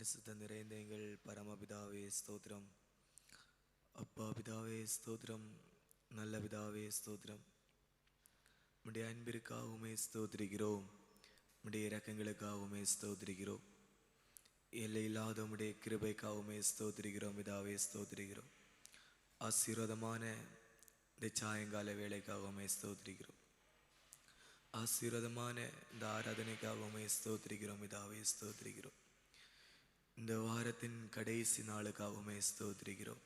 பரிசுத்த நிறைந்த எங்கள் பரமபிதாவே ஸ்தோத்திரம் அப்பா பிதாவே ஸ்தோத்திரம் நல்ல பிதாவே ஸ்தோத்திரம் உடைய அன்பிற்காகவுமே ஸ்தோத்திரிக்கிறோம் உடைய இரக்கங்களுக்காகவுமே ஸ்தோத்திரிக்கிறோம் எல்லை இல்லாத உடைய கிருபைக்காகவுமே ஸ்தோத்திரிக்கிறோம் பிதாவே ஸ்தோத்திரிக்கிறோம் ஆசீர்வாதமான இந்த சாயங்கால வேலைக்காகவுமே ஸ்தோத்திரிக்கிறோம் ஆசீர்வாதமான இந்த ஆராதனைக்காகவுமே ஸ்தோத்திரிக்கிறோம் இதாவே ஸ்தோத்திரிக்கிறோம் இந்த வாரத்தின் கடைசி நாளுக்காகவுமே ஸ்தோத்திரிக்கிறோம்.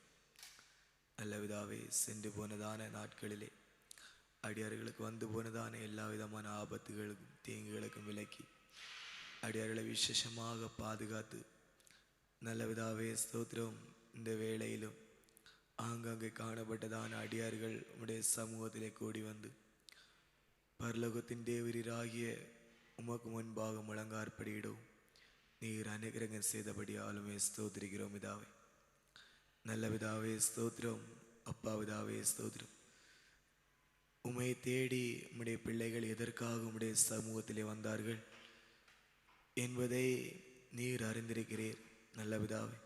நல்லவிதாவே சென்று போனதான நாட்களிலே அடியார்களுக்கு வந்து போனதான எல்லா விதமான ஆபத்துகளுக்கும் தீங்குகளுக்கும் விலக்கி அடியார்களை விசேஷமாக பாதுகாத்து நல்லவிதாவே ஸ்தோத்திரம். இந்த வேளையிலும் ஆங்காங்கே காணப்பட்டதான அடியார்கள் உடைய சமூகத்திலே கூடி வந்து பரலோகத்தின் தேவரீராகிய உமக்கு முன்பாக முழங்கார்படியிடும் நீர் அனுகிரகம் செய்தபடியாலுமே ஸ்தோத்திரிக்கிறோம் பிதாவே நல்ல பிதாவே ஸ்தோத்திரம் அப்பா பிதாவே ஸ்தோத்திரம் உமை தேடி உம்முடைய பிள்ளைகள் எதற்காக உம்முடைய சமூகத்திலே வந்தார்கள் என்பதை நீர் அறிந்திருக்கிறீர் நல்ல பிதாவே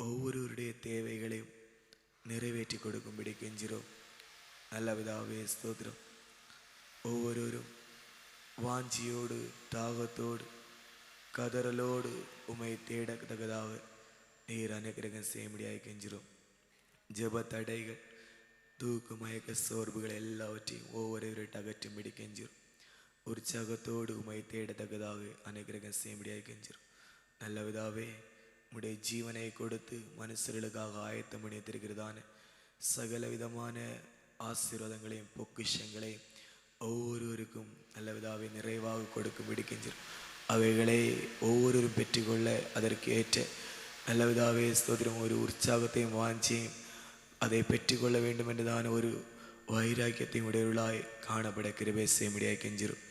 ஒவ்வொருவருடைய தேவைகளையும் நிறைவேற்றி கொடுக்கும்படி கெஞ்சிரோம் நல்ல பிதாவே ஸ்தோத்திரம் ஒவ்வொருவரும் வாஞ்சியோடு தாகத்தோடு கதறலோடு உமை தேடத்தக்கதாக நீர் அனுகிரகம் செய்யும்படியாய் கெஞ்சிரும் ஜெப தடைகள் தூக்கு மயக்க சோர்வுகள் எல்லாவற்றையும் ஒவ்வொருவர்கிட்ட அகற்றும்படி கெஞ்சிரும் உற்சாகத்தோடு உமை தேடத்தக்கதாக அனுகிரகம் செய்யும்படியாய் கெஞ்சிரும் நல்ல விதாவே உடைய ஜீவனை கொடுத்து மனுஷர்களுக்காக ஆயத்தம் பண்ணித்திருக்கிறதான சகல விதமான ஆசீர்வாதங்களையும் பொக்கிஷங்களையும் ஒவ்வொருவருக்கும் நல்ல விதாவை நிறைவாக கொடுக்கும்படி கெஞ்சிரும் அவைகளை ஒவ்வொருவரும் பெற்றுக்கொள்ள அதற்கு ஏற்ற நல்ல விதாவே ஸ்தோத்திரம். ஒரு உற்சாகத்தையும் வாஞ்சியும் அதை பெற்றுக்கொள்ள வேண்டும் என்றுதான் ஒரு வைராக்கியத்தையும் உடையவர்களாய் காணப்பட கிருபை செய்ய கெஞ்சிரும்.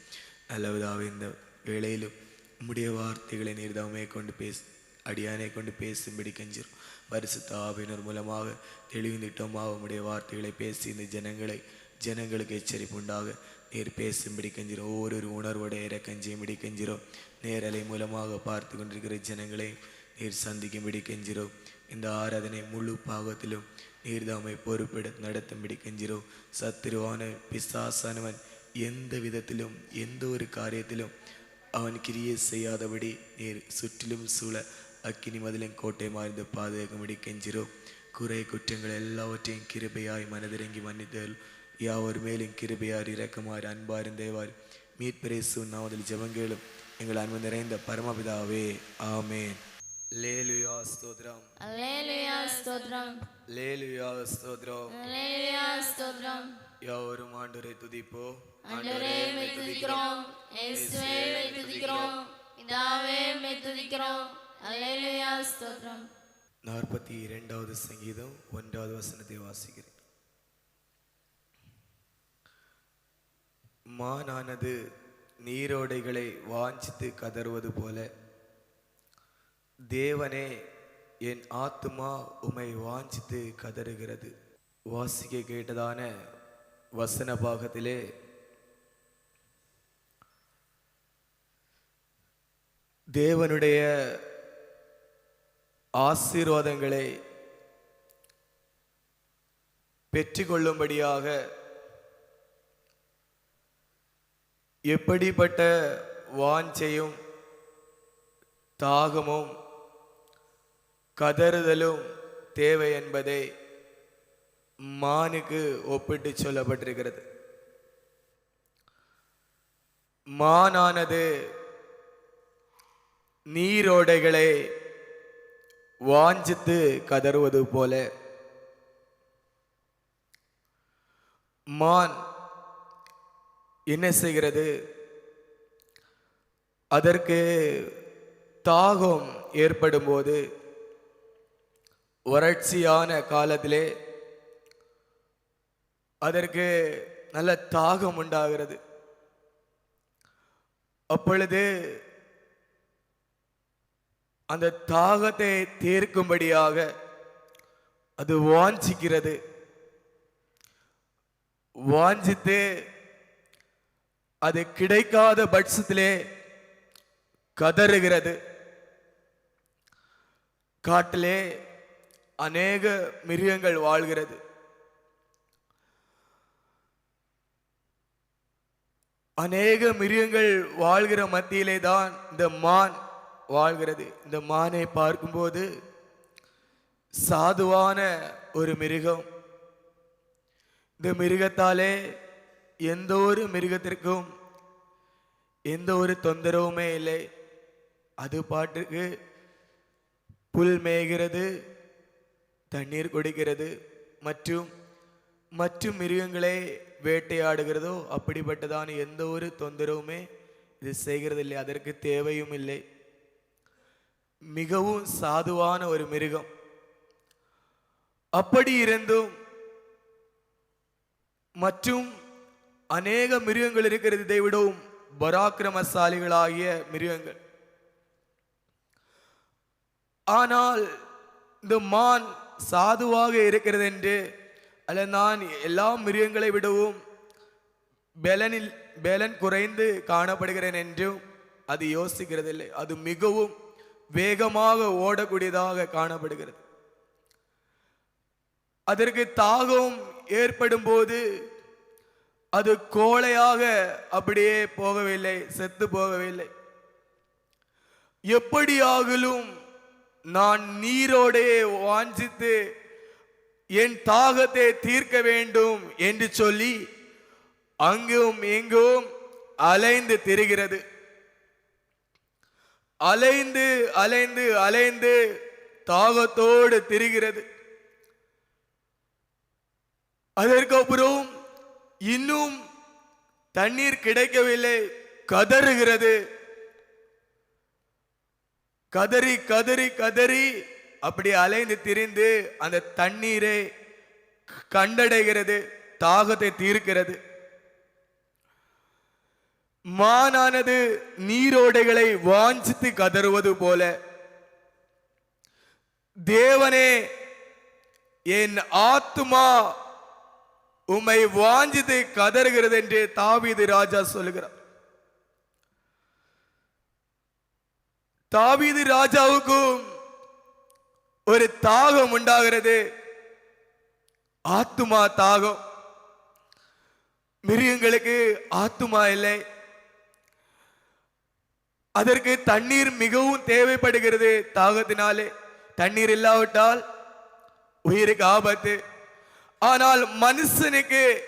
நல்லவிதாவே இந்த வேளையிலும் உம்முடைய வார்த்தைகளை நீர்தாமே கொண்டு பேச அடியானை கொண்டு பேசும்படி கெஞ்சிரும். பரிசுத்த ஆவினர் மூலமாக தெளிவுந்திட்டமாக உடைய வார்த்தைகளை பேசி இந்த ஜனங்களை ஜனங்களுக்கு எச்சரிப்பு உண்டாக. நீர் பேசும்படி கெஞ்சிரும். ஒவ்வொரு உணர்வோட இறக்கஞ்சியும்படி கெஞ்சிரும். நேரலை மூலமாக பார்த்து கொண்டிருக்கிற ஜனங்களை நீர் சந்திக்கும்படி கெஞ்சிரும். இந்த ஆராதனை முழு பாகத்திலும் நீர்தாமை பொறுப்பிட நடத்தும்படி கெஞ்சிரும். சத்துருவான பிசாசானவன் எந்த விதத்திலும் எந்த ஒரு காரியத்திலும் அவன் கிரியை செய்யாதபடி நீர் சுற்றிலும் சூழ அக்கினி மதிலும் கோட்டை மாறிந்து பாதுகாக்கும்படி கெஞ்சிரும் குறை குற்றங்கள் எல்லாவற்றையும் கிருபையாய் மனதிறங்கி மன்னித்தல். யாவர் மேலும் கிருபையார் இரக்கமார் அன்பார் தேவார் மீட்பரேசு நாமதில் ஜெபங்களும் எங்கள் அன்பு நிறைந்த பரமபிதாவே ஆமேன். லேலுயா ஸ்தோத்ரம் அல்லேலூயா ஸ்தோத்திரம். லேலுயா ஸ்தோத்ரம் அல்லேலூயா ஸ்தோத்திரம். யாவரும் ஆண்டவரை துதிப்போ? ஆண்டவரே மே துதிக்கிறோம். இயேசுவே மே துதிக்கிறோம். பிதாவே மே துதிக்கிறோம். நாற்பத்தி இரண்டாவது சங்கீதம் ஒன்றாவது வசனத்தை வாசிக்கிறேன். மானானது நீரோடைகளை வாஞ்சித்து கதறுவது போல தேவனே என் ஆத்துமா உமை வாஞ்சித்து கதறுகிறது. வாசிக்க கேட்டதான வசன பாகத்திலே தேவனுடைய ஆசீர்வாதங்களை பெற்றுக்கொள்ளும்படியாக எப்படிப்பட்ட வாஞ்சையும் தாகமும் கதறுதலும் தேவை என்பதை மானுக்கு ஒப்பிட்டு சொல்லப்பட்டிருக்கிறது. மானானது நீரோடைகளை வாஞ்சித்து கதறுவது போல. மான் என்ன செய்கிறது? அதற்கு தாகம் ஏற்படும் போது வறட்சியான காலத்திலே அதற்கு நல்ல தாகம் உண்டாகிறது. அப்பொழுது அந்த தாகத்தை தீர்க்கும்படியாக அது வாஞ்சிக்கிறது. வாஞ்சித்து அது கிடைக்காத பட்சத்திலே கதறுகிறது. காட்டிலே அநேக மிருகங்கள் வாழ்கிறது. அநேக மிருகங்கள் வாழ்கிற மத்தியிலே தான் இந்த மான் வாழ்கிறது. இந்த மானை பார்க்கும்போது சாதுவான ஒரு மிருகம். இந்த மிருகத்தாலே எந்த ஒரு மிருகத்திற்கும் எந்த ஒரு தொந்தரவுமே இல்லை. அது பாட்டுக்கு புல் மேய்கிறது தண்ணீர் குடிக்கிறது மற்றும் மற்றும் மிருகங்களை வேட்டையாடுகிறதோ அப்படிப்பட்டதான எந்த ஒரு தொந்தரவுமே இது செய்கிறதில்லை. அதற்கு தேவையும் இல்லை. மிகவும் சாதுவான ஒரு மிருகம். அப்படி இருந்தும் மற்றும் அநேக மிருகங்கள் இருக்கிறது இதை விடவும் பராக்கிரமசாலிகளாகிய மிருகங்கள். ஆனால் இந்த மான் சாதுவாக இருக்கிறது என்று அல்ல நான் எல்லா மிருகங்களை விடவும் பெலனில் பெலன் குறைந்து காணப்படுகிறேன் என்றும் அது யோசிக்கிறதில்லை. அது மிகவும் வேகமாக ஓடக்கூடியதாக காணப்படுகிறது. அதற்கு தாகம் ஏற்படும் போது அது கோழையாக அப்படியே போகவில்லை செத்து போகவில்லை. எப்படியாகலும் நான் நீரோடே வாஞ்சித்து என் தாகத்தை தீர்க்க வேண்டும் என்று சொல்லி அங்கும் இங்கும் அலைந்து திரிகிறது. அலைந்து அலைந்து அலைந்து தாகத்தோடு திரிகிறது. அதற்கப்புறம் இன்னும் தண்ணீர் கிடைக்கவில்லை கதறுகிறது. கதறி கதறி கதறி அப்படி அலைந்து திரிந்து அந்த தண்ணீரை கண்டடைகிறது தாகத்தை தீர்க்கிறது. மானானது நீரோடைகளை வாஞ்சித்து கதறுவது போல. தேவனே என் ஆத்துமா உம்மை வாஞ்சித்து கதறுகிறது என்று தாவீது ராஜா சொல்லுகிறார். தாவீது ராஜாவுக்கும் ஒரு தாகம் உண்டாகிறது. ஆத்துமா தாகம். மிருகங்களுக்கு ஆத்துமா இல்லை. அதற்கு தண்ணீர் மிகவும் தேவைப்படுகிறது தாகத்தினாலே. தண்ணீர் இல்லாவிட்டால் உயிருக்கு ஆபத்து. ஆனால் மனுஷனுக்கு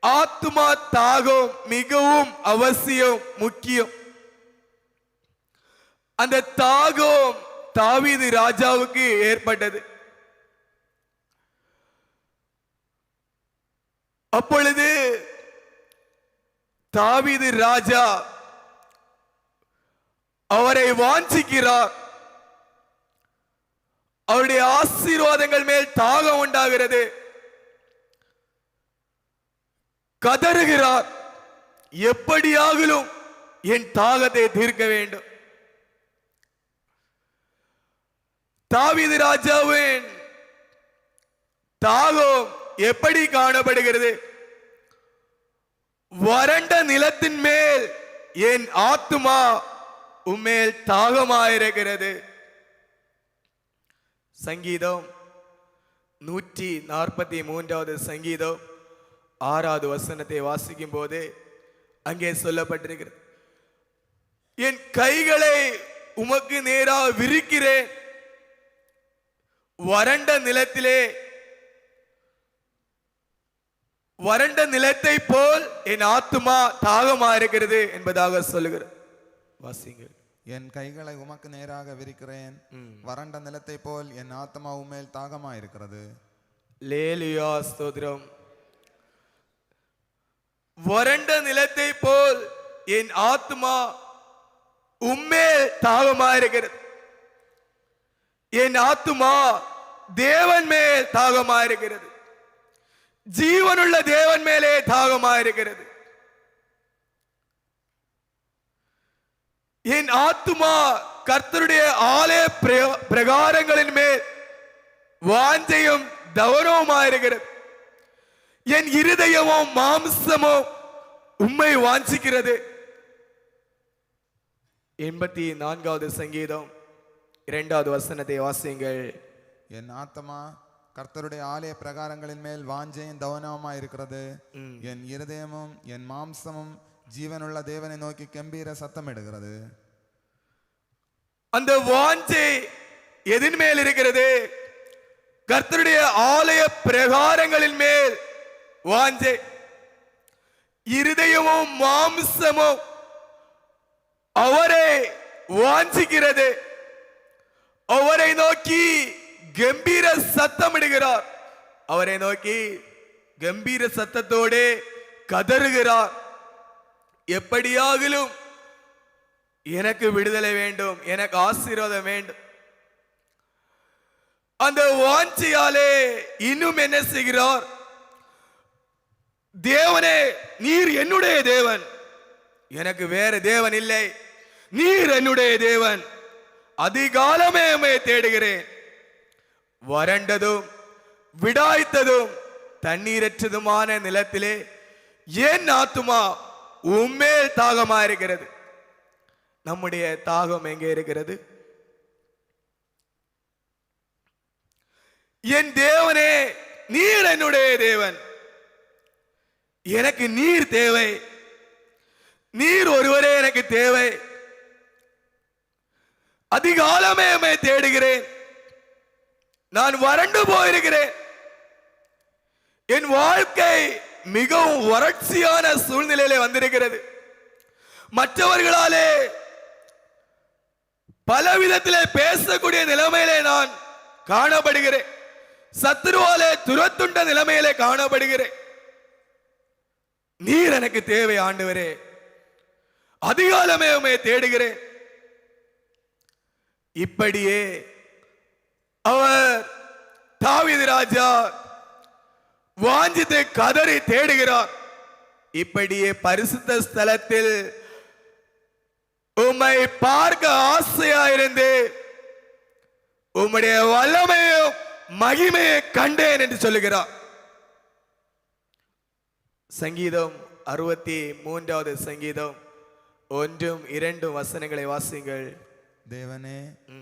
ஆத்மா தாகம் மிகவும் அவசியம் முக்கியம். அந்த தாகம் தாவீது ராஜாவுக்கு ஏற்பட்டது. அப்பொழுது தாவீது ராஜா அவரை வாஞ்சிக்கிறார். அவருடைய ஆசீர்வாதங்கள் மேல் தாகம் உண்டாகிறது. கதறுகிறார். எப்படியாகலும் என் தாகத்தை தீர்க்க வேண்டும். தாவிது ராஜாவின் தாகம் எப்படி காணப்படுகிறது? வறண்ட நிலத்தின் மேல் என் ஆத்துமா உம்மேல் தாகமாயிருக்கிறது. சங்கீதம் நூற்றி நாற்பத்தி மூன்றாவது சங்கீதம் ஆறாவது வசனத்தை வாசிக்கும் போது அங்கே சொல்லப்பட்டிருக்கிறது. என் கைகளை உமக்கு நேராக விரிக்கிறேன். வறண்ட நிலத்திலே வறண்ட நிலத்தை போல் என் ஆத்துமா தாகமா இருக்கிறது என்பதாக சொல்லுகிறது வாசிங்கள் என் கைகளை உமக்கு நேராக விரிக்கிறேன். வறண்ட நிலத்தை போல் என் ஆத்மா உமேல் தாகமா இருக்கிறது லேலியா ஸ்தோத்திரம். வறண்ட நிலத்தை போல் என் ஆத்மா உம்மேல் தாகமா இருக்கிறது என் ஆத்துமா தேவன் மேல் தாகமா இருக்கிறது ஜீவனுள்ள தேவன் மேலே தாகமா இருக்கிறது என் ஆத்துமா கர்த்தருடைய ஆலய பிரகாரங்களின் மேல் வாஞ்சையும் தவனவுமா இருக்கிறது என் இருதயமும் மாம்சமும் உம்மை வாஞ்சிக்கிறது. எண்பத்தி நான்காவது சங்கீதம் இரண்டாவது வசனத்தை வாசியுங்கள். என் ஆத்மா கர்த்தருடைய ஆலய பிரகாரங்களின் மேல் வாஞ்சையும் தவனமா இருக்கிறது என் இருதயமும் என் மாம்சமும் ஜீவனுள்ள தேவனை நோக்கி கம்பீர சத்தமிடுகிறது அந்த வாஞ்சை எதின் மேல் இருக்கிறது? கர்த்தருடைய ஆலய பிரகாரங்களின் மேல் வாஞ்சை. இருதயமும் மாம்சமும் அவரை வாஞ்சிக்கிறது. அவரை நோக்கி கம்பீர சத்தமிடுகிறார். அவரை நோக்கி கம்பீர சத்தத்தோடு கதறுகிறார். எப்படியாகிலும் எனக்கு விடுதலை வேண்டும் எனக்கு ஆசீர்வாதம் வேண்டும். அந்த வாஞ்சியாலே இன்னும் என்ன செய்கிறார்? தேவனே நீர் என்னுடைய தேவன். எனக்கு வேற தேவன் இல்லை. நீர் என்னுடைய தேவன். அதிகாலமே தேடுகிறேன். வறண்டதும் விடாய்த்ததும் தண்ணீரற்றதுமான நிலத்திலே என் ஆத்துமா? உம்மேல் தாகமா இருக்கிறது. நம்முடைய தாகம் எங்கே இருக்கிறது? என் தேவனே நீர் என்னுடைய தேவன். எனக்கு நீர் தேவை. நீர் ஒருவரே எனக்கு தேவை. அதிகாலமே தேடுகிறேன். நான் வறண்டு போயிருக்கிறேன். என் வாழ்க்கை மிகவும் வறட்சியான சூழ்நிலையிலே வந்திருக்கிறது. மற்றவர்களாலே பல விதத்திலே பேசக்கூடிய நிலைமையிலே நான் காணப்படுகிறேன். சத்துருவாலே துரத்துண்ட நிலைமையிலே காணப்படுகிறேன். நீர் எனக்கு தேவை ஆண்டவரே. அதிகாலமே உம்மை தேடுகிறேன். இப்படியே அவர் தாவிது ராஜா வாஞ்சித்து கதறி தேடுகிறார். இப்படியே பரிசுத்த ஸ்தலத்தில் உம்மை பார்க்க ஆசையாயிருந்து உம்முடைய வல்லமையும் மகிமையை கண்டேன் என்று சொல்லுகிறார். சங்கீதம் அறுபத்தி மூன்றாவது சங்கீதம் ஒன்றும் இரண்டும் வசனங்களை வாசிங்கள் தேவனே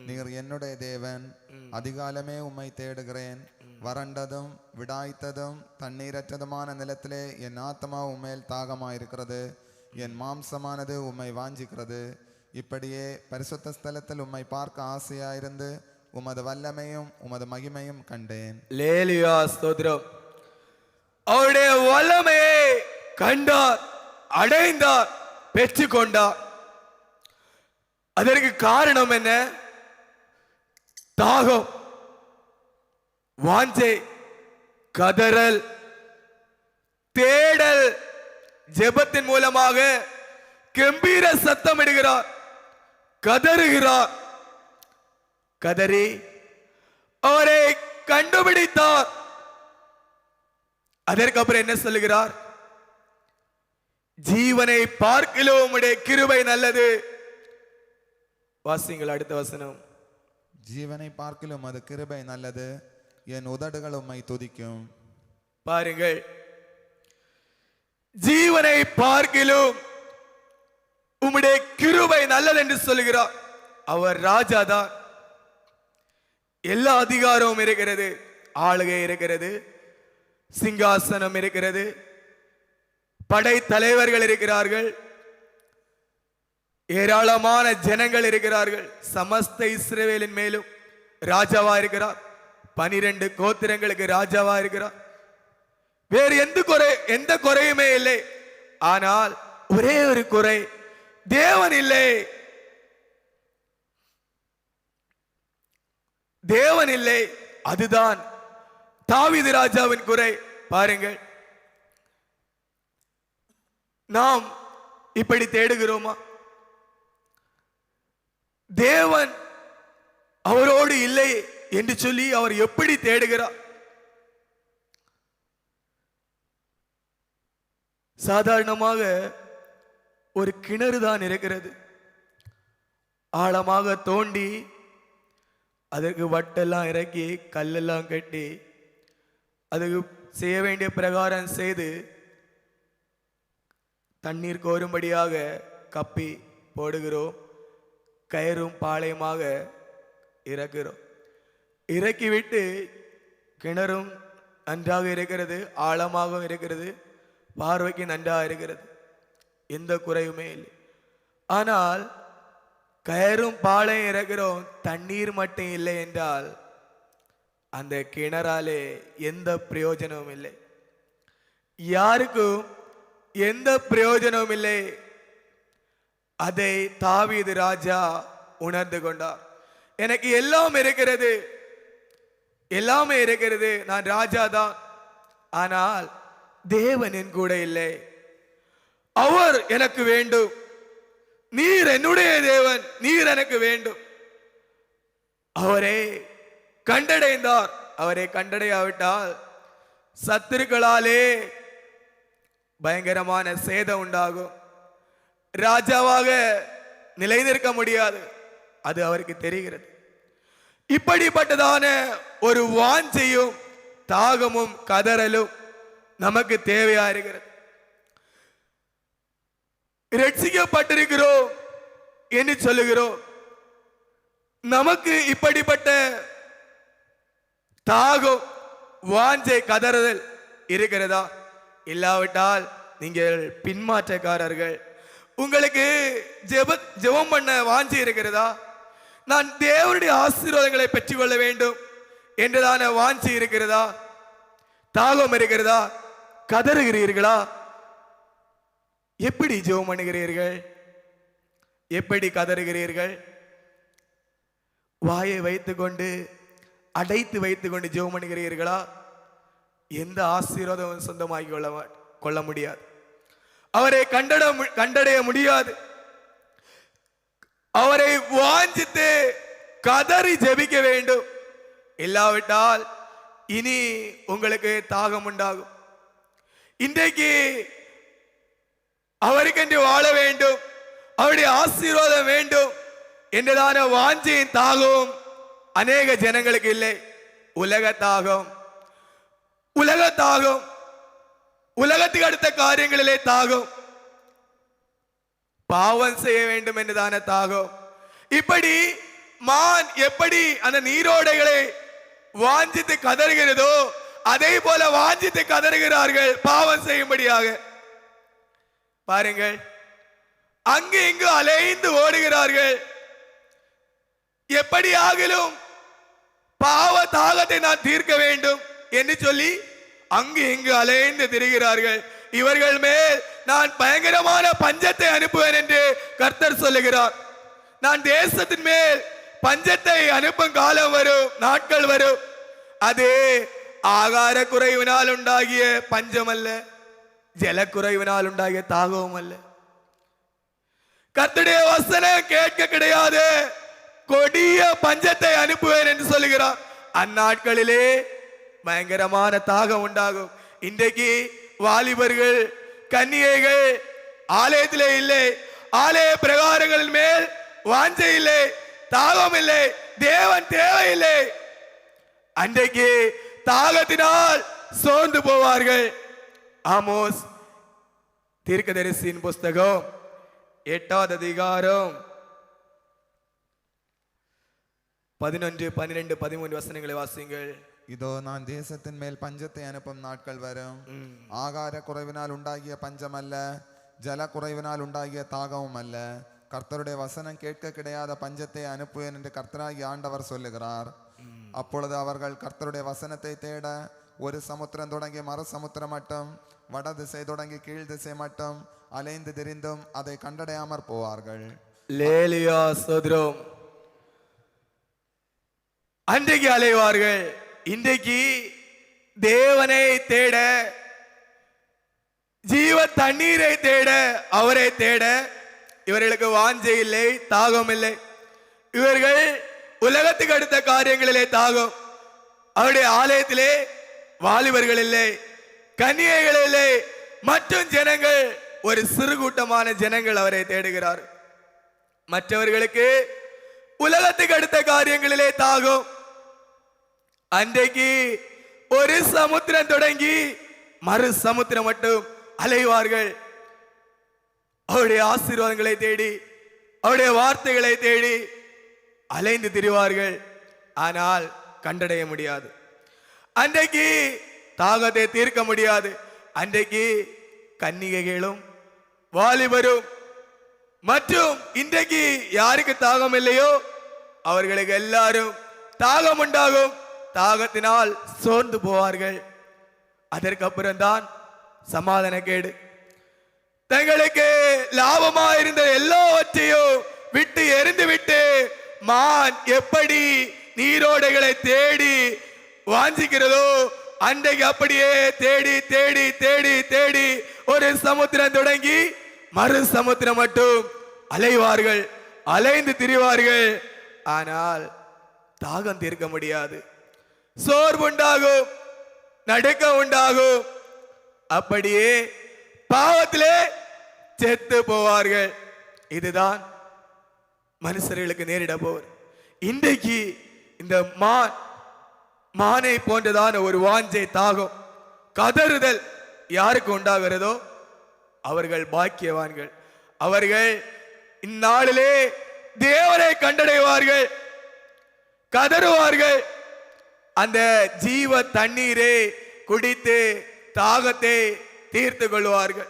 நீர் என்னுடைய தேவன் அதிகாலமே உம்மை தேடுகிறேன். வறண்டதும் விடாய்த்ததும் தண்ணீரற்றதுமான நிலத்திலே என் ஆத்மா உம்மேல் தாகமாயிருக்கிறது. என் மாம்சமானது உம்மை வாஞ்சிக்கிறது. இப்படியே பரிசுத்த ஸ்தலத்தில் உம்மை பார்க்க ஆசையாயிருந்து உமது வல்லமையும் உமது மகிமையும் கண்டேன். லேலியா ஸ்தோத்திரம். அவருடைய வல்லமையை கண்டார் அடைந்தார் பெற்றுக்கொண்டார். அதற்கு காரணம் என்ன? தாகம். வாஞ்சை கதறல் தேடல் ஜெபத்தின் மூலமாக கம்பீர சத்தமிடுகிறார் கதறுகிறார். கதறி அவரை கண்டுபிடித்தார். அதற்கப்புறம் என்ன சொல்லுகிறார்? ஜீவனை பார்க்கிலும் உடைய கிருபை நல்லது. வாசிங்கள் அடுத்த வசனம். ஜீவனை பார்க்கிலும் அது கிருபை நல்லது. என் உதடுகள் உம்மை துதிக்கும். பாருங்கள். ஜீவனை பார்க்கிலும் உம்முடைய கிருபை நல்லது என்று சொல்லுகிறார். அவர் ராஜா தான் எல்லா அதிகாரமும் இருக்கிறது. ஆளுகை இருக்கிறது. சிங்காசனம் இருக்கிறது. படை தலைவர்கள் இருக்கிறார்கள். ஏராளமான ஜனங்கள் இருக்கிறார்கள். சமஸ்த இஸ்ரேவேலின் மேலும் ராஜாவா இருக்கிறார். பனிரெண்டு கோத்திரங்களுக்கு ராஜாவா இருக்கிறார் வேறு எந்த குறை எந்த குறையுமே இல்லை. ஆனால் ஒரே ஒரு குறை தேவன் இல்லை. தேவன் இல்லை அதுதான் தாவிது ராஜாவின் குறை. பாருங்கள். நாம் இப்படி தேடுகிறோமா? தேவன் அவரோடு இல்லை. என்று சொல்லி அவர் எப்படி தேடுகிறார்? சாதாரணமாக ஒரு கிணறு தான் இருக்கிறது. ஆழமாக தோண்டி அதற்கு வட்டெல்லாம் இறக்கி கல்லெல்லாம் கட்டி அதுக்கு செய்ய வேண்டிய பிரகாரம் செய்து தண்ணீர் கோரும்படியாக கப்பி போடுகிறோம். கயிறும் பாளையமாக இறக்குறோம் இறக்கிவிட்டு கிணறும் நன்றாக இருக்கிறது ஆழமாகவும் இருக்கிறது பார்வைக்கு நன்றாக இருக்கிறது. எந்த குறையுமே இல்லை. ஆனால் கயரும் பாலையும் இறக்கிறோம் தண்ணீர் மட்டும் இல்லை என்றால் அந்த கிணறாலே எந்த பிரயோஜனமும் இல்லை. யாருக்கும் எந்த பிரயோஜனமும் இல்லை. அதை தாவீது ராஜா உணர்ந்து கொண்டார். எனக்கு எல்லாம் இருக்கிறது. எல்லாமே இருக்கிறது. நான் ராஜா தான். ஆனால் தேவன் என் கூட இல்லை. அவர் எனக்கு வேண்டும். நீர் என்னுடைய தேவன். நீர் எனக்கு வேண்டும். அவரை கண்டடைந்தார். அவரை கண்டடையாவிட்டால் சத்துருக்களாலே பயங்கரமான சேதம் உண்டாகும். ராஜாவாக நிலைநிற்க முடியாது. அது அவருக்கு தெரிகிறது. இப்படிப்பட்டதான ஒரு வாஞ்சையும் தாகமும் கதறலும் நமக்கு தேவையா இருக்கிறது. ரட்சிக்கப்பட்டிருக்கிறோம் என்று சொல்லுகிறோம். நமக்கு இப்படிப்பட்ட தாகம் வாஞ்சை கதறுதல் இருக்கிறதா? இல்லாவிட்டால் நீங்கள் பின்மாற்றக்காரர்கள். உங்களுக்கு ஜெப ஜெபம் பண்ண வாஞ்சி இருக்கிறதா? நான் தேவனுடைய ஆசீர்வாதங்களை பெற்றுக்கொள்ள வேண்டும். என்றுதான வாஞ்சி இருக்கிறதா? தாகம் இருக்கிறதா? கதறுகிறீர்களா? எப்படி ஜெபம் பண்ணுகிறீர்கள்? எப்படி கதறுகிறீர்கள்? வாயை வைத்துக்கொண்டு அடைத்து வைத்துக்கொண்டு ஜெபம் பண்ணுகிறீர்களா? எந்த ஆசீர்வாதமும் சொந்தமாக்கி கொள்ள கொள்ள முடியாது. அவரை கண்டட மு- கண்டடைய முடியாது. அவரை வாஞ்சித்து கதறி ஜெபிக்க வேண்டும். இல்லாவிட்டால் இனி உங்களுக்கு தாகம் உண்டாகும். இன்றைக்கு அவருக்கென்று வாழ வேண்டும். அவருடைய ஆசீர்வாதம் வேண்டும். என்றதான வாஞ்சியின் தாகம் அநேக ஜனங்களுக்கு இல்லை. உலக தாகம் உலக தாகம் உலகத்துக்கு அடுத்த காரியங்களிலே தாகம். பாவம் செய்ய வேண்டும் என்றுதான தாகம் இப்படி மான் எப்படி அந்த நீரோடைகளை வாஞ்சித்து கதறுகிறதோ அதே போல வாஞ்சித்து கதறுகிறார்கள் பாவம் செய்யும்படியாக. பாருங்கள் அங்கு இங்கு அலைந்து ஓடுகிறார்கள். எப்படி ஆகிலும் பாவ தாகத்தை நான் தீர்க்க வேண்டும் என்று சொல்லி அங்கு இங்கு அலைந்து திரிகிறார்கள். இவர்கள் மேல் நான் பயங்கரமான பஞ்சத்தை அனுப்புவேன் என்று கர்த்தர் சொல்லுகிறார். நான் தேசத்தின் மேல் பஞ்சத்தை அனுப்பும் காலம் வரும் நாட்கள் வரும். அது ஆகார குறைவினால் உண்டாகிய பஞ்சம் அல்ல ஜலக்குறைவினால் உண்டாகிய தாகவும் அல்ல கத்துடைய வசனம் கேட்க கிடையாது. கொடிய பஞ்சத்தை அனுப்புவேன் என்று சொல்லுகிறார். அந்நாட்களிலே பயங்கரமான தாகம் உண்டாகும். இன்றைக்கு வாலிபர்கள் கன்னிகைகள் ஆலயத்திலே இல்லை. ஆலய பிரகாரங்களின் மேல் வாஞ்சை இல்லை தாகம் இல்லை தேவன் தேவையில்லை. அன்றைக்கு தாகத்தினால் சோர்ந்து போவார்கள். ஆமோஸ் தீர்க்கதரிசியின் புஸ்தகம் எட்டாவது அதிகாரம் பதினொன்று பன்னிரெண்டு பதிமூன்று வசனங்களை வாசிங்கள் இதோ நான் தேசத்தின் மேல் பஞ்சத்தை அனுப்பும் நாட்கள் வரும். ஆகார குறைவினால் உண்டாகிய பஞ்சமல்ல ஜல குறைவினால் உண்டாகிய தாகமும் அல்ல. கர்த்தருடைய வசனம் கேட்க கிடையாத பஞ்சத்தை அனுப்புவேன் என்று கர்த்தராகி ஆண்டவர் சொல்லுகிறார். அப்பொழுது அவர்கள் கர்த்தருடைய வசனத்தை தேட ஒரு சமுத்திரம் தொடங்கி மறு சமுத்திரம் மட்டும் வட திசை தொடங்கி கீழ் திசை மட்டும் அலைந்து திரிந்தும் அதை கண்டடையாமற் போவார்கள். லேலியா சோதரம். அன்றைக்கு அலைவார்கள். இன்றைக்கு தேவனை தேட ஜீவ தண்ணீரை தேட அவரை தேட இவர்களுக்கு வாஞ்சை இல்லை தாகம் இல்லை. இவர்கள் உலகத்துக்கு அடுத்த காரியங்களிலே தாகம். அவருடைய ஆலயத்திலே வாலிபர்கள் இல்லை கன்னிகைகள் இல்லை மற்றும் ஜனங்கள் ஒரு சிறு கூட்டமான ஜனங்கள் அவரை தேடுகிறார். மற்றவர்களுக்கு உலகத்துக்கு அடுத்த காரியங்களிலே தாகும். அன்றைக்கு ஒரு சமுத்திரம் தொடங்கி மறு சமுத்திரம் மட்டும் அலைவார்கள். அவருடைய ஆசீர்வாதங்களை தேடி அவருடைய வார்த்தைகளை தேடி அலைந்து திரிவார்கள். ஆனால் கண்டடைய முடியாது. அன்றைக்கு தாகத்தை தீர்க்க முடியாது. அன்றைக்கு கன்னிகைகளும் வாலிபரும் மற்றும் இன்றைக்கு யாருக்கு தாகம் இல்லையோ? அவர்களுக்கு எல்லாரும் தாகம் உண்டாகும். தாகத்தினால் சோர்ந்து போவார்கள். அதற்கப்புறம்தான் சமாதானக்கேடு. தங்களுக்கு லாபமா இருந்த எல்லாவற்றையும் விட்டு எரிந்து விட்டு மான் எப்படி நீரோடைகளை தேடி வாஞ்சிக்கிறதோ அன்றைக்கு அப்படியே தேடி தேடி தேடி தேடி ஒரு சமுத்திரம் தொடங்கி மறு சமுத்திரம் மட்டும் அலைவார்கள் அலைந்து திரிவார்கள். ஆனால் தாகம் தீர்க்க முடியாது. சோர்வு உண்டாகும் நடுக்கம் உண்டாகும் அப்படியே பாவத்திலே செத்து போவார்கள். இதுதான் மனுஷர்களுக்கு நேரிட போவர் இன்றைக்கு இந்த மான் மானை போன்றதான ஒரு வாஞ்சை தாகம் கதறுதல் யாருக்கு உண்டாகிறதோ அவர்கள் பாக்கியவான்கள். அவர்கள் இந்நாளிலே தேவனை கண்டடைவார்கள் கதறுவார்கள். அந்த ஜீவ தண்ணீரை குடித்து தாகத்தை தீர்த்து கொள்வார்கள்.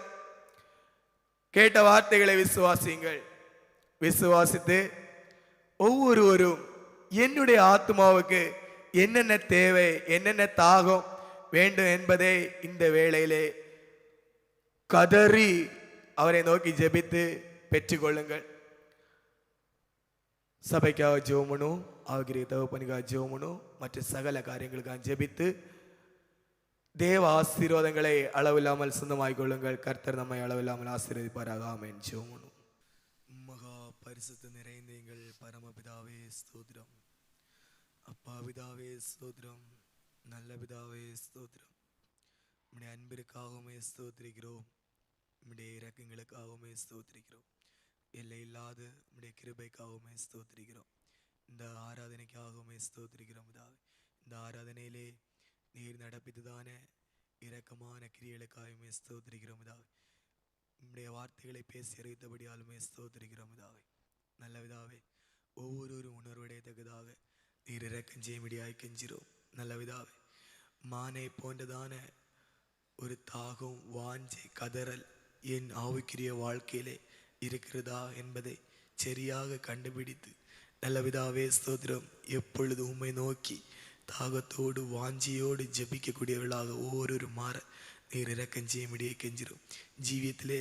கேட்ட வார்த்தைகளை விசுவாசியுங்கள். விசுவாசித்து ஒவ்வொருவரும் என்னுடைய ஆத்மாவுக்கு என்னென்ன தேவை என்னென்ன தாகம் வேண்டும் என்பதை இந்த வேளையிலே கதறி அவரை நோக்கி ஜெபித்து பெற்றுக்கொள்ளுங்கள். சபைக்காக ஜோமனும் ആഗ്രഹ തകപ്പനുക്കായി ജോമണു മറ്റ് സകല കാര്യങ്ങൾക്കായി ജപിത്ത് தேவ ஆசீர்வாதங்களை அளவில்லாமல் சொந்தமாய் கொள்ளுங்கள். கர்த்தர் நம்மை அளவில்லாமல் ஆசீர்வதிப்பாராகாமேன் ஜோமனும் மகா பரிசுத்து நிறைந்த எங்கள் பரமபிதாவே ஸ்தோத்திரம். அப்பா பிதாவே ஸ்தோத்திரம். நல்ல பிதாவே ஸ்தோத்திரம். நம்முடைய அன்பிற்காகவுமே ஸ்தோத்திரிக்கிறோம். நம்முடைய இறக்கங்களுக்காகவுமே ஸ்தோத்திரிக்கிறோம். எல்லை இல்லாத நம்முடைய கிருபைக்காகவுமே ஸ்தோத்திரிக்கிறோம். இந்த ஆராதனைக்காகவுமே ஸ்தோத்திரிக்கிறோம் பிதாவே. இந்த ஆராதனையிலே நீர் நடப்பித்ததான இரக்கமான கிரியலுக்காகவுமே ஸ்தோத்திரிக்கிறோம் இதாவே உம்முடைய வார்த்தைகளை பேசி அறிவித்தபடியாலுமே ஸ்தோத்திரிக்கிறோம் இதாவே நல்ல விதாவே ஒவ்வொரு உணர்வுடைய தகுதாக நீர் இறக்கம் செய்யும்படியாய் கெஞ்சிரோம் நல்ல விதாவே மானை போன்றதான ஒரு தாகம் வாஞ்சை கதறல் என் ஆவிக்குரிய வாழ்க்கையிலே இருக்கிறதா என்பதை சரியாக கண்டுபிடித்து நல்ல விதாவே ஸ்தோத்திரம். எப்பொழுது உண்மை நோக்கி தாகத்தோடு வாஞ்சியோடு ஜபிக்கக்கூடியவர்களாக ஒவ்வொரு மாற நீர் இறக்கம் செய்யும்படியே கெஞ்சிரும். ஜீவியத்திலே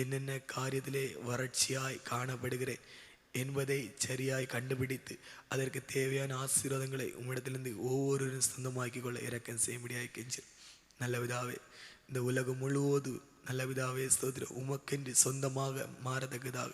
என்னென்ன காரியத்திலே வறட்சியாய் காணப்படுகிறேன் என்பதை சரியாய் கண்டுபிடித்து அதற்கு தேவையான ஆசீர்வாதங்களை உம்மிடத்திலிருந்து ஒவ்வொருவரும் சொந்தமாக்கி கொள்ள இறக்கம் செய்யும்படியாய் கெஞ்சிரும். நல்லவிதாவே இந்த உலகம் முழுவதும் நல்லவிதாவே ஸ்தோத்திரம். உமக்கென்று சொந்தமாக மாறத்தக்கதாக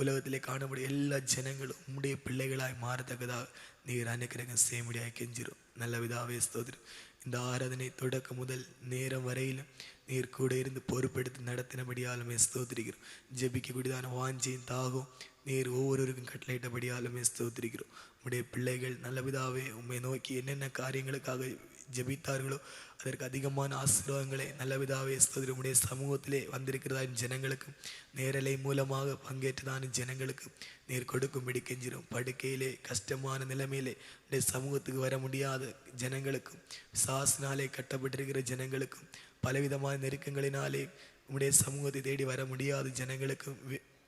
உலகத்திலே காணக்கூடிய எல்லா ஜனங்களும் உம்முடைய பிள்ளைகளாய் மாறத்தக்கதாக நீர் அனுக்கிரகம் செய்யும்படியாய் கெஞ்சிரும். நல்ல விதாவே ஸ்தோத்திரம் இந்த ஆராதனை தொடக்கம் முதல் நேரம் வரையிலும் நீர் கூட இருந்து பொறுப்பெடுத்து நடத்தினபடியாலுமே ஸ்தோத்திரிக்கிறோம் ஜெபிக்கக்கூடியதான வாஞ்சியின் தாகம் நீர் ஒவ்வொருவருக்கும் கட்டளையிட்டபடியாலுமே ஸ்தோத்திரிக்கிறோம் உடைய பிள்ளைகள் நல்ல விதாவே உண்மை நோக்கி என்னென்ன காரியங்களுக்காக ஜெபித்தார்களோ அதற்கு அதிகமான ஆசீர்வாதங்களை நல்லவிதாவே ஸ்தோத்திரம் சமூகத்திலே வந்திருக்கிறதா ஜனங்களுக்கும் நேரலை மூலமாக பங்கேற்றதான ஜனங்களுக்கும் நீர் கொடுக்கும்படி கெஞ்சிரும் படுக்கையிலே கஷ்டமான நிலைமையிலே உடைய சமூகத்துக்கு வர முடியாத ஜனங்களுக்கும் சாசினாலே கட்டப்பட்டிருக்கிற ஜனங்களுக்கும் பலவிதமான நெருக்கங்களினாலே உடைய சமூகத்தை தேடி வர முடியாத ஜனங்களுக்கும்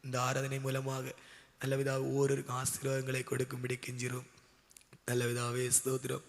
இந்த ஆராதனை மூலமாக நல்லவிதாக ஒவ்வொருவருக்கும் ஆசீர்வாதங்களை கொடுக்கும்படி கெஞ்சிரும் நல்லவிதாவே ஸ்தோத்திரம்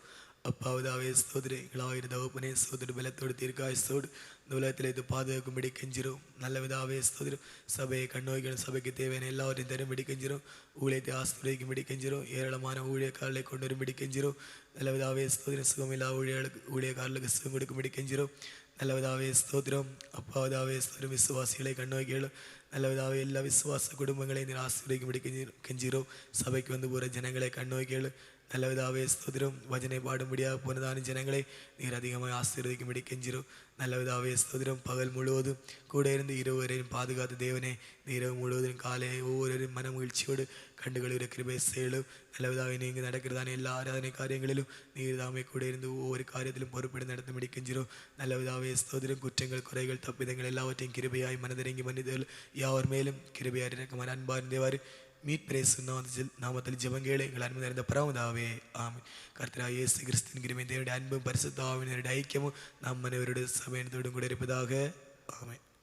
அப்பாவதாவே ஸ்தோத்திரம் எங்களாயிரு தகப்பனே ஸ்தோத்திர பலத்தோடு தீர்க்காயத்தோடு இந்த உலகத்தில் இது பாதுகாக்கும்படி கெஞ்சிரும். நல்ல விதாவே ஸ்தோத்திரம் சபையை கண்ணோய்கள் சபைக்கு தேவையான எல்லாவற்றையும் தரும்படி கெஞ்சிரும். ஊழியத்தை ஆசிரியக்கும்படி கெஞ்சிரும். ஏராளமான ஊழியக்காரர்களை கொண்டு வரும்படி கெஞ்சிரும். நல்ல விதாவே ஸ்தோத்திரம் சுகமில்லா ஊழியர்களுக்கு ஊழியக்காரர்களுக்கு சுகம் கொடுக்கும்படி கெஞ்சிரும். நல்லவிதாவே ஸ்தோத்திரம் அப்பாவதாவே ஸ்தோதிரம் விசுவாசிகளை கண்ணோக்கிகளும் நல்லவிதாவே எல்லா விசுவாச குடும்பங்களையும் நீர் ஆசீர்வதிக்கும்படி கெஞ்சிரும். சபைக்கு வந்து போகிற ஜனங்களை கண்ணோக்கிகளும் நல்லவிதாவே ஸ்தோத்திரம் வஜனை பாடும்படியாக போனதான ஜனங்களை நீர் அதிகமாக ஆசீர்வதிக்கும்படி கெஞ்சிரும் நல்லவிதாவே ஸ்தோதிரம் பகல் முழுவதும் கூட இருந்து இருவரையும் பாதுகாத்து தேவனே இரவு முழுவதும் காலை ஒவ்வொருவரும் மன மகிழ்ச்சியோடு கண்டுகளுகிற கிருபை செயலும் நல்லவிதாவே நீங்கள் நடக்கிறதான எல்லா ஆராதனை காரியங்களிலும் நீர் தாமே கூட இருந்து ஒவ்வொரு காரியத்திலும் பொறுப்பெடு நடத்தும்படி கெஞ்சிரும் நல்லவிதாவே ஸ்தோதிரம் குற்றங்கள் குறைகள் தப்பிதங்கள் எல்லாவற்றையும் கிருபையாய் மனதிறங்கி மன்னிதல் யாவர் மேலும் கிருபையார் இறக்கமான அன்பார்ந்தேவார் மீட் பிரேசு நாமத்தில் ஜெபங்கேளை எங்கள் அன்பு நிறைந்த பரமதாவே ஆமே கர்த்தரா இயேசு கிறிஸ்தின் கிருமை தேவனுடைய அன்பும் பரிசுத்தாவினருடைய ஐக்கியமும் நம் அனைவருடைய சபையினத்தோடும் கூட இருப்பதாக ஆமென்